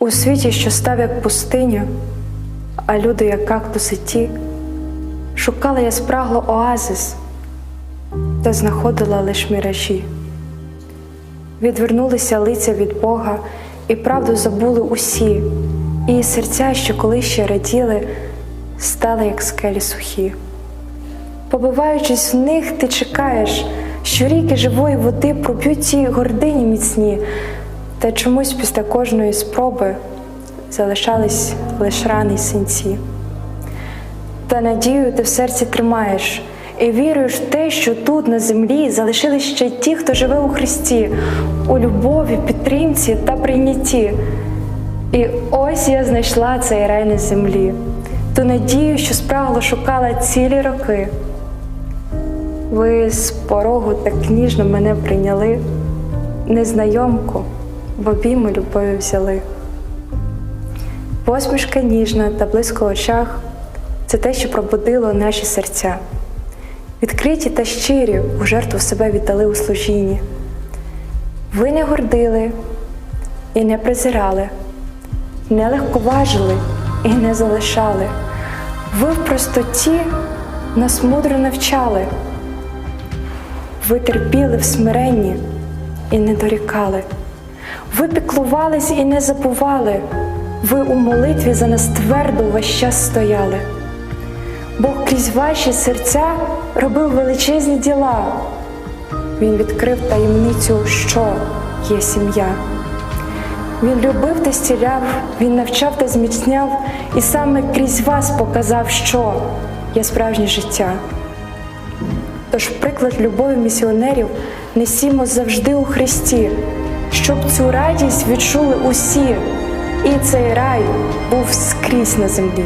У світі, що став як пустиня, а люди, як кактуси ті, шукала я спрагло оазис, та знаходила лиш міражі. Відвернулися лиця від Бога, і правду забули усі, і серця, що колись ще раділи, стали як скелі сухі. Побиваючись в них, ти чекаєш, що ріки живої води проб'ють ті гордині міцні, та чомусь після кожної спроби залишались лише рани й синці. Та надію ти в серці тримаєш і віруєш в те, що тут на землі залишились ще ті, хто живе у Христі, у любові, підтримці та прийнятті. І ось я знайшла цей рай на землі, ту надію, що спрагло шукала цілі роки. Ви з порогу так ніжно мене прийняли, незнайомку в обійми любові взяли. Посмішка ніжна та близько в очах це те, що пробудило наші серця. Відкриті та щирі у жертву себе віддали у служінні. Ви не гордили і не презирали, не легковажили і не залишали. Ви в простоті нас мудро навчали. Ви терпіли в смиренні і не дорікали. Ви піклувались і не забували. Ви у молитві за нас твердо весь час стояли. Бог крізь ваші серця робив величезні діла. Він відкрив таємницю, що є сім'я. Він любив та стіляв, він навчав та зміцняв, і саме крізь вас показав, що є справжнє життя. Тож приклад любові місіонерів несімо завжди у Христі, щоб цю радість відчули усі, і цей рай був скрізь на землі.